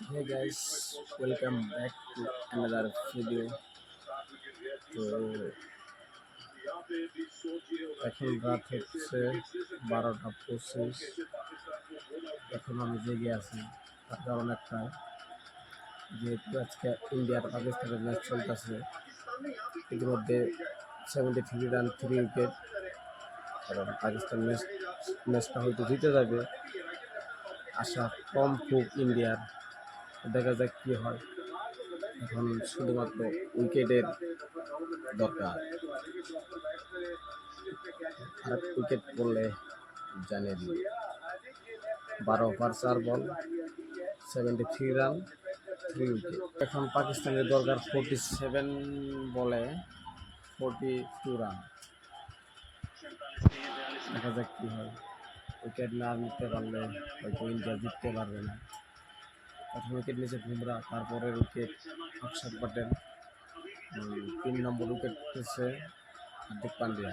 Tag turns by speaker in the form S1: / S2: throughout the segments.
S1: Hey guys, welcome back to another video. তো এখন রাত হচ্ছে বারোটা পঁচিশ। এখন আমি জেগে আছি কারণ একটাই যেহেতু আজকে ইন্ডিয়ার পাকিস্তানের ম্যাচ চলতেছে ইতিমধ্যে seventy three run three wicket কারণ পাকিস্তান ম্যাচ ম্যাচটা হয়তো জিতে যাবে। আশা কম খুব ইন্ডিয়ার। দেখা যাক কী হয়। এখন শুধুমাত্র উইকেটের দরকার। আর উইকেট পড়লে জানিয়ে দিই। বারো ওভার, চার ball seventy three run three wicket এখন পাকিস্তানের দরকার ফোরটি সেভেন বলে ফোরটি টু রান দেখা যাক কী হয়। উইকেট না নিতে পারলে হয়তো ইন্ডিয়া জিততে পারবে না। প্রথম উইকেট নিয়েছে বুমরা তারপরের উইকেট অক্ষর প্যাটেল তিন নম্বর উইকেট নিচ্ছে হার্দিক পান্ডিয়া।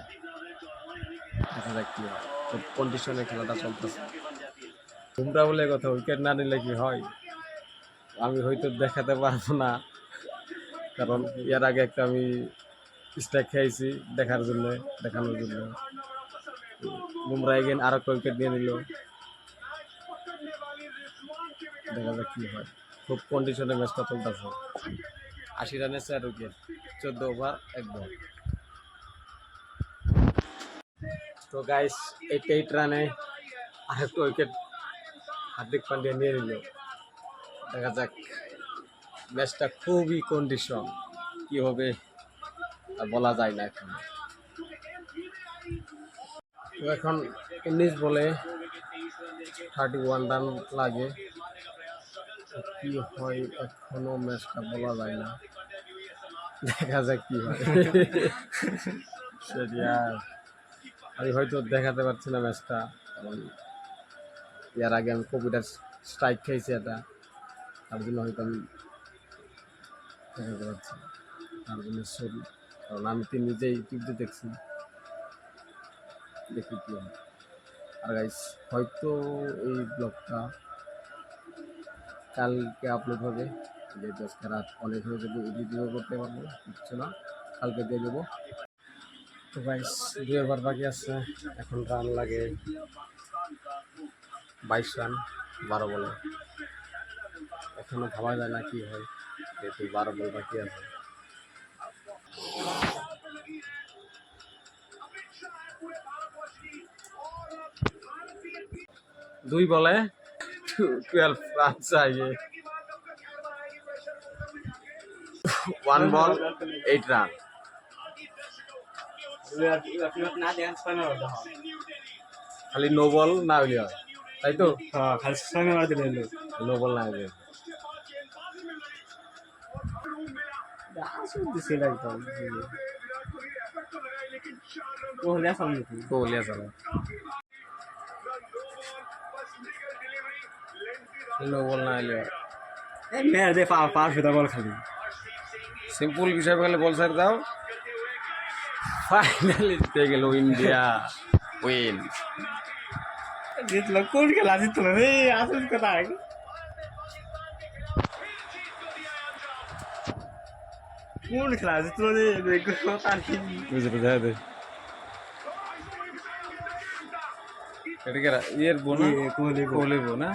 S1: দেখা যাক কি হয়। কন্ডিশনে খেলাটা চলতেছে। বুমরা বলে কথা উইকেট না নিলে কি হয়? আমি হয়তো দেখাতে পারব না। কারণ এর আগে একটা আমি স্ট্রাইক খেয়েছি দেখার জন্য, দেখানোর জন্য। বুমরা এগেন আর উইকেট নিয়ে নিল। দেখা যাক কি হয়। খুব কন্ডিশনে ম্যাচটা চলতেছে। আশি রানে চার উইকেট চোদ্দ ওভার এক বল তো গাইস এইট এইট রানে আরেকটা উইকেট হার্দিক পান্ডিয়া নিয়ে নিল। দেখা যাক ম্যাচটা খুবই কন্ডিশন কি হবে বলা যায় না এখন। এখন উনিশ বলে থার্টি ওয়ান রান লাগে। কি হয় এখনও ম্যাচটা বলা যায় না। দেখা যাক কি হয়। আমি হয়তো দেখাতে পারছি না ম্যাচটা এর আগে আমি কবিতার স্ট্রাইক খেয়েছি এটা, তার জন্য হয়তো আমি দেখাতে পারছি তার জন্য সরি কারণ আমি তো নিজেই টিভিতে দেখছি। দেখি কি হয়। আর গাইস হয়তো এই ব্লগটা কালকে আপলোড হবে। যেহেতু আজকে রাত অনেক হয়ে যাবে এডিটিংও করতে পারব, কিছু না। কালকে দিয়ে দেবো। তো বাইশ দুই ওভার বাকি আছে। এখন রান লাগে বাইশ রান বারো বলে এখনও ভাবা যায় না কি হয়, যেহেতু বারো বল বাকি আছে। দুই বলে টুয়েলভ রান চাইয়ে ওয়ান বল এইট রান খালি নো বল না হইলে হয় তাই তো?
S2: হ্যাঁ খালি ছয় মার দিলে
S1: নো বল না হইলে
S2: আসুন দিছে একদম কোহলি
S1: নো বল না হয়
S2: এই মেয়ের দে পা পা ফেদা বল খালি।
S1: সিম্পল হিসাবে গেলে বল সাইড দাও। ফাইনালি জিতে গেল ইন্ডিয়া। উইন
S2: জিতলো কোন খেলা জিতলো রে? আসল কথা। কোন খেলা জিতলো রে?
S1: বুঝে বুঝে দে। এটা কি ইয়ের বোন
S2: কোহলি
S1: বোন না?